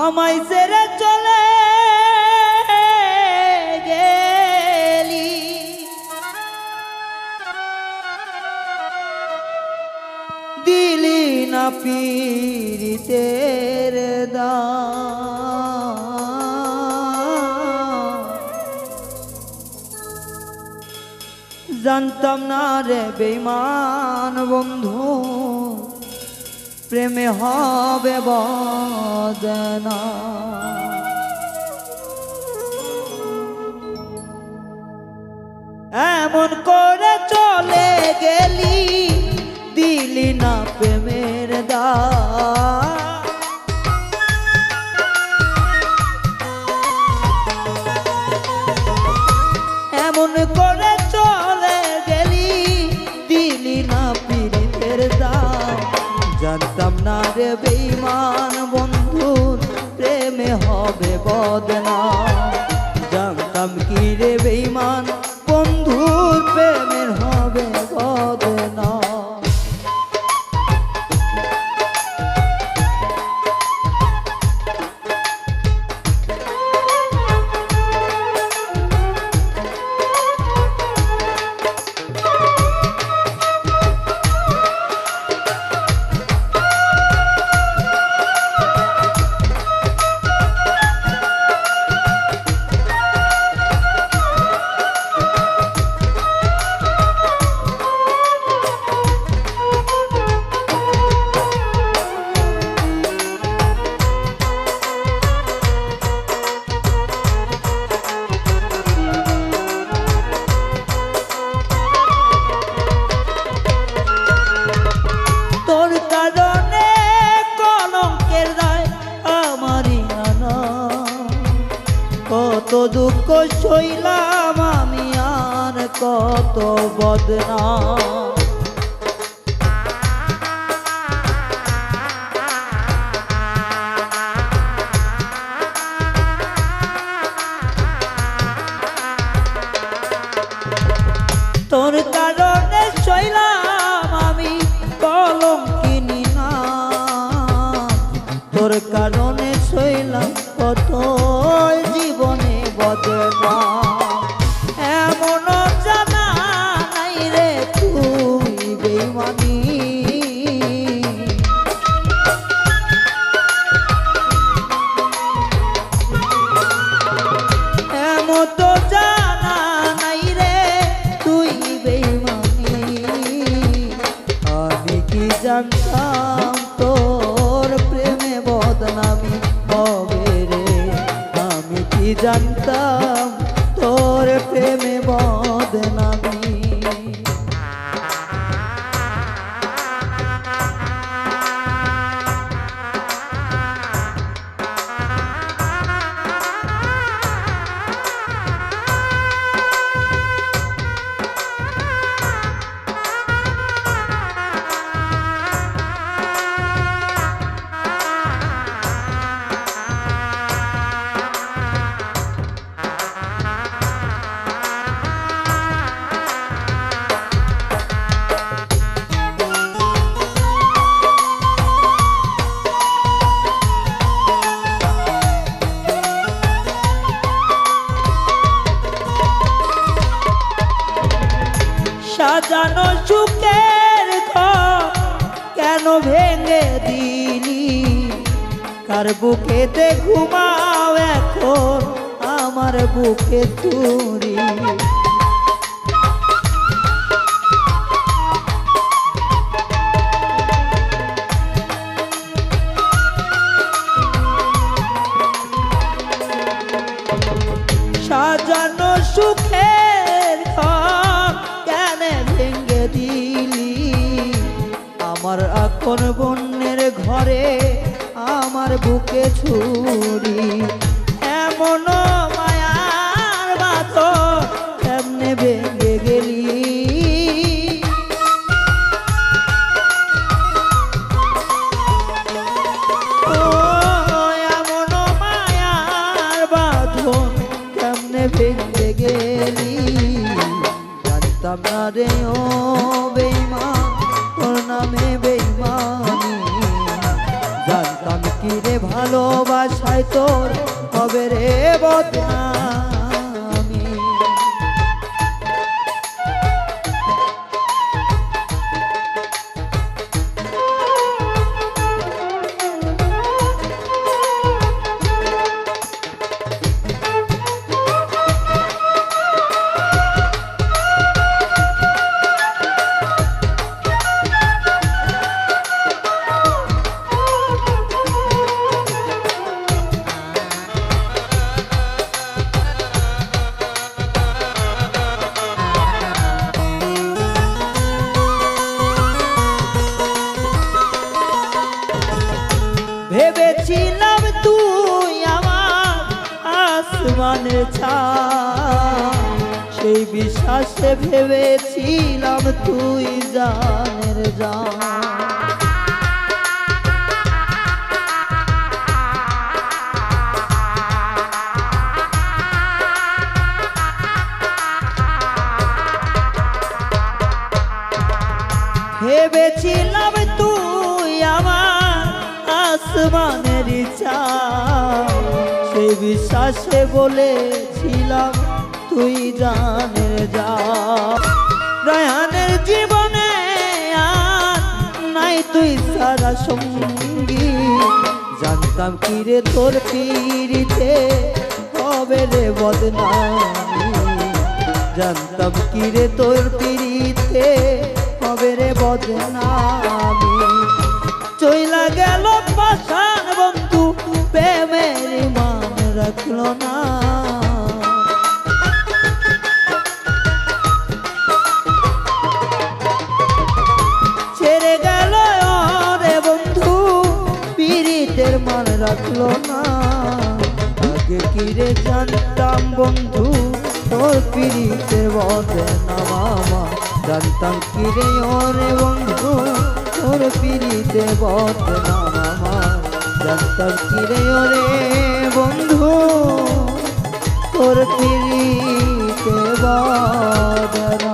আমায় ছেড়ে চলে গেলি। দিলি না পীড়িতের দা জানতাম না রে বেমান বন্ধু। প্রেমে হবে বদনা। এমন করে চলে গেলি দিলি না প্রেমের দা। এমন করে বেইমান বন্ধুর প্রেমে হবে বদনা। জানতাম কি রে বেইমান বন্ধুর প্রেমের হবে বদনা। কত দুঃখ সইলাম আমি আর কত বদনা। তোর কারণে সইলাম আমি কলঙ্কিনী না। তোর কারণে সইলাম কত জীবনে বদনা। জানতাম তোর প্রেমে ভেঙে দিলি কার বুকেতে ঘুমাও এখন? আমার বুকে তুরি। সাজানো সুখের কেন ভেঙে দিলি আমার এখন বন্যের ঘরে আমার বুকে ছুরি। এমন মায়ার বাঁধন এমনে ভেঙে গেলি ভেঙে গেলি। জানতাম না রে ও বেইমান তোর হবে রে বদনামি আসমানের ছায়া সেই বিশ্বাসে ভেবেছিলাম তুই জানের জান। ভেবেছিলাম তুই আমার আসমানের সেই বিশ্বাসে বলেছিলাম, তুই জানের যা। রায়ানের জীবনে নাই তুই সারা সঙ্গী। জানতাম কি রে তোর পিড়িতে হবে রে বদনামি। জানতাম কি রে তোর পিড়িতে হবে রে বদনামি। চইলা গেল পাশান নিজের মান রাখল না। আগে কিরে জানতাম বন্ধু, তোর পিড়িতে বসে না মামা। জানতাম কিরে ওরে বন্ধু, তোর পিড়িতে বসে না মামা। জানতাম কিরে ওরে বন্ধু, তোর পিড়িতে বসে